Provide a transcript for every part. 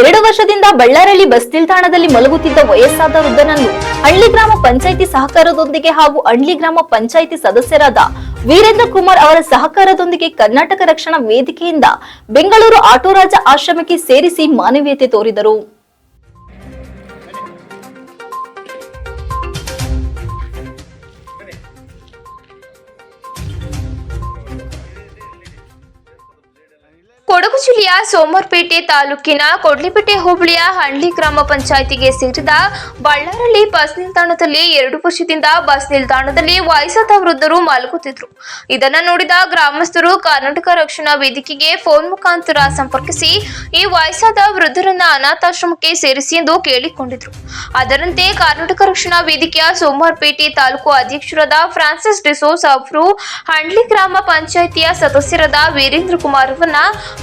ಎರಡು ವರ್ಷದಿಂದ ಬಳ್ಳಾರಿಯಲ್ಲಿ ಬಸ್ ನಿಲ್ದಾಣದಲ್ಲಿ ಮಲಗುತ್ತಿದ್ದ ವಯಸ್ಸಾದ ವೃದ್ಧನನ್ನು ಹಳ್ಳಿ ಗ್ರಾಮ ಪಂಚಾಯಿತಿ ಸಹಕಾರದೊಂದಿಗೆ ಹಾಗೂ ಹಳ್ಳಿ ಗ್ರಾಮ ಪಂಚಾಯಿತಿ ಸದಸ್ಯರಾದ ವೀರೇಂದ್ರ ಕುಮಾರ್ ಅವರ ಸಹಕಾರದೊಂದಿಗೆ ಕರ್ನಾಟಕ ರಕ್ಷಣಾ ವೇದಿಕೆಯಿಂದ ಬೆಂಗಳೂರು ಆಟೋರಾಜ ಆಶ್ರಮಕ್ಕೆ ಸೇರಿಸಿ ಮಾನವೀಯತೆ ತೋರಿದರು. ಕೊಡಗು ಜಿಲ್ಲೆಯ ಸೋಮರ್ಪೇಟೆ ತಾಲೂಕಿನ ಕೊಡ್ಲಿಪೇಟೆ ಹೋಬಳಿಯ ಹಳ್ಳಿ ಗ್ರಾಮ ಪಂಚಾಯಿತಿಗೆ ಸೇರಿದ ಬಳ್ಳಾರಳ್ಳಿ ಬಸ್ ನಿಲ್ದಾಣದಲ್ಲಿ ಎರಡು ವರ್ಷದಿಂದ ಬಸ್ ನಿಲ್ದಾಣದಲ್ಲಿ ವಯಸ್ಸಾದ ವೃದ್ಧರು ಮಲಗುತ್ತಿದ್ರು. ಇದನ್ನ ನೋಡಿದ ಗ್ರಾಮಸ್ಥರು ಕರ್ನಾಟಕ ರಕ್ಷಣಾ ವೇದಿಕೆಗೆ ಫೋನ್ ಮುಖಾಂತರ ಸಂಪರ್ಕಿಸಿ ಈ ವಯಸ್ಸಾದ ವೃದ್ಧರನ್ನ ಅನಾಥಾಶ್ರಮಕ್ಕೆ ಸೇರಿಸಿ ಎಂದು ಕೇಳಿಕೊಂಡಿದ್ರು. ಅದರಂತೆ ಕರ್ನಾಟಕ ರಕ್ಷಣಾ ವೇದಿಕೆಯ ಸೋಮವಾರಪೇಟೆ ತಾಲೂಕು ಅಧ್ಯಕ್ಷರಾದ ಫ್ರಾನ್ಸಿಸ್ ಡಿಸೋಸ್ ಅವರು ಹಂಡ್ಲಿ ಗ್ರಾಮ ಪಂಚಾಯಿತಿಯ ಸದಸ್ಯರಾದ ವೀರೇಂದ್ರ ಕುಮಾರ್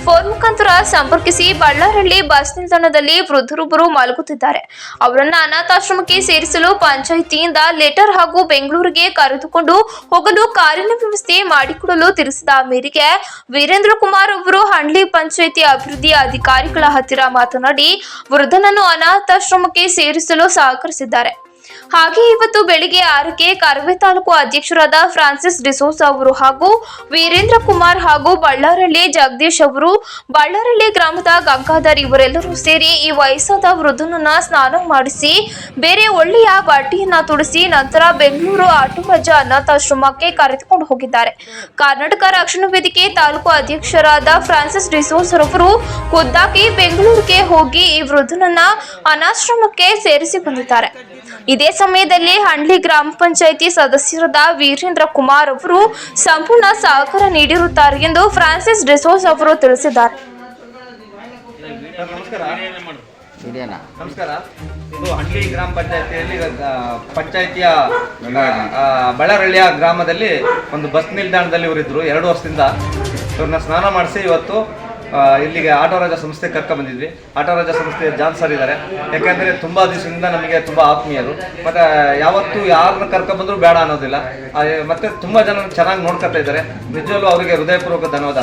ಫೋನ್ ಮುಖಾಂತರ ಸಂಪರ್ಕಿಸಿ ಬಳ್ಳಾರಳ್ಳಿ ಬಸ್ ನಿಲ್ದಾಣದಲ್ಲಿ ವೃದ್ಧರೊಬ್ಬರು ಮಲಗುತ್ತಿದ್ದಾರೆ. ಅವರನ್ನ ಅನಾಥಾಶ್ರಮಕ್ಕೆ ಸೇರಿಸಲು ಪಂಚಾಯಿತಿಯಿಂದ ಲೆಟರ್ ಹಾಗೂ ಬೆಂಗಳೂರಿಗೆ ಕರೆದುಕೊಂಡು ಹೋಗಲು ಕಾರಿನ ವ್ಯವಸ್ಥೆ ಮಾಡಿಕೊಡಲು ತಿಳಿಸಿದ ಮೇರೆಗೆ ವೀರೇಂದ್ರ ಕುಮಾರ್ ಅವರು ಹಂಡ್ಲಿ ಪಂಚಾಯಿತಿ ಅಭಿವೃದ್ಧಿ ಅಧಿಕಾರಿಗಳ ಹತ್ತಿರ ಮಾತನಾಡಿ, ವೃದ್ಧನನ್ನು ಅನಾಥಾಶ್ರಮಕ್ಕೆ ಸೇರಿಸಲು ಸಹಕರಿಸಿದ್ದಾರೆ. ಹಾಗೆ ಇವತ್ತು ಬೆಳಿಗ್ಗೆ ಆರಕ್ಕೆ ಕರವೇ ತಾಲೂಕು ಅಧ್ಯಕ್ಷರಾದ ಫ್ರಾನ್ಸಿಸ್ ಡಿಸೋಸ್ ಅವರು ಹಾಗೂ ವೀರೇಂದ್ರ ಕುಮಾರ್ ಹಾಗೂ ಬಳ್ಳಾರಳ್ಳಿ ಜಗದೀಶ್ ಅವರು ಬಳ್ಳಾರಳ್ಳಿ ಗ್ರಾಮದ ಗಂಗಾಧರ್ ಇವರೆಲ್ಲರೂ ಸೇರಿ ಈ ವಯಸ್ಸಾದ ವೃದ್ಧನನ್ನ ಸ್ನಾನ ಮಾಡಿಸಿ, ಬೇರೆ ಒಳ್ಳೆಯ ಬಟ್ಟೆಯನ್ನ ತುಡಿಸಿ ನಂತರ ಬೆಂಗಳೂರು ಆಟೋರಾಜ ಅನಾಥಾಶ್ರಮಕ್ಕೆ ಕರೆದುಕೊಂಡು ಹೋಗಿದ್ದಾರೆ. ಕರ್ನಾಟಕ ರಕ್ಷಣಾ ವೇದಿಕೆ ತಾಲೂಕು ಅಧ್ಯಕ್ಷರಾದ ಫ್ರಾನ್ಸಿಸ್ ಡಿಸೋಸ್ ಅವರು ಖುದ್ದಾಗಿ ಬೆಂಗಳೂರಿಗೆ ಹೋಗಿ ಈ ವೃದ್ಧನನ್ನ ಅನಾಶ್ರಮಕ್ಕೆ ಸೇರಿಸಿ ಬಂದಿದ್ದಾರೆ. ಇದೇ ಸಮಯದಲ್ಲಿ ಹಂಡ್ಲಿ ಗ್ರಾಮ ಪಂಚಾಯಿತಿ ಸದಸ್ಯರಾದ ವೀರೇಂದ್ರ ಕುಮಾರ್ ಅವರು ಸಂಪೂರ್ಣ ಸಹಕಾರ ನೀಡಿರುತ್ತಾರೆ ಎಂದು ಫ್ರಾನ್ಸಿಸ್ ಡಿಸೋಸ್ ಅವರು ತಿಳಿಸಿದ್ದಾರೆ. ನಮಸ್ಕಾರ. ಇದು ಹಳ್ಳಿ ಗ್ರಾಮ ಪಂಚಾಯತಿಯಲ್ಲಿ ಪಂಚಾಯತಿಯ ಬಳ್ಳಾರಳ್ಳಿಯ ಗ್ರಾಮದಲ್ಲಿ ಒಂದು ಬಸ್ ನಿಲ್ದಾಣದಲ್ಲಿ ಇವರಿದ್ರು. ಎರಡು ವರ್ಷದಿಂದ ಇವ್ರನ್ನ ಸ್ನಾನ ಮಾಡಿಸಿ ಇವತ್ತು ಆ, ಆಟೋ ರಾಜ ಸಂಸ್ಥೆ ಕರ್ಕ ಬಂದಿದ್ವಿ. ಆಟೋರಾಜ ಸಂಸ್ಥೆ ಜಾನ್ ಸರ್ ಇದ್ದಾರೆ. ಯಾಕೆಂದ್ರೆ ತುಂಬ ದಿವಸದಿಂದ ನಮಗೆ ತುಂಬ ಆತ್ಮೀಯರು ಮತ್ತೆ ಯಾವತ್ತೂ ಯಾರನ್ನ ಬಂದ್ರು ಬೇಡ ಅನ್ನೋದಿಲ್ಲ. ಮತ್ತೆ ತುಂಬ ಜನ ಚೆನ್ನಾಗಿ ನೋಡ್ಕೊತಾ ಇದ್ದಾರೆ. ನಿಜವಲ್ಲೂ ಅವರಿಗೆ ಹೃದಯಪೂರ್ವಕ ಧನ್ಯವಾದ.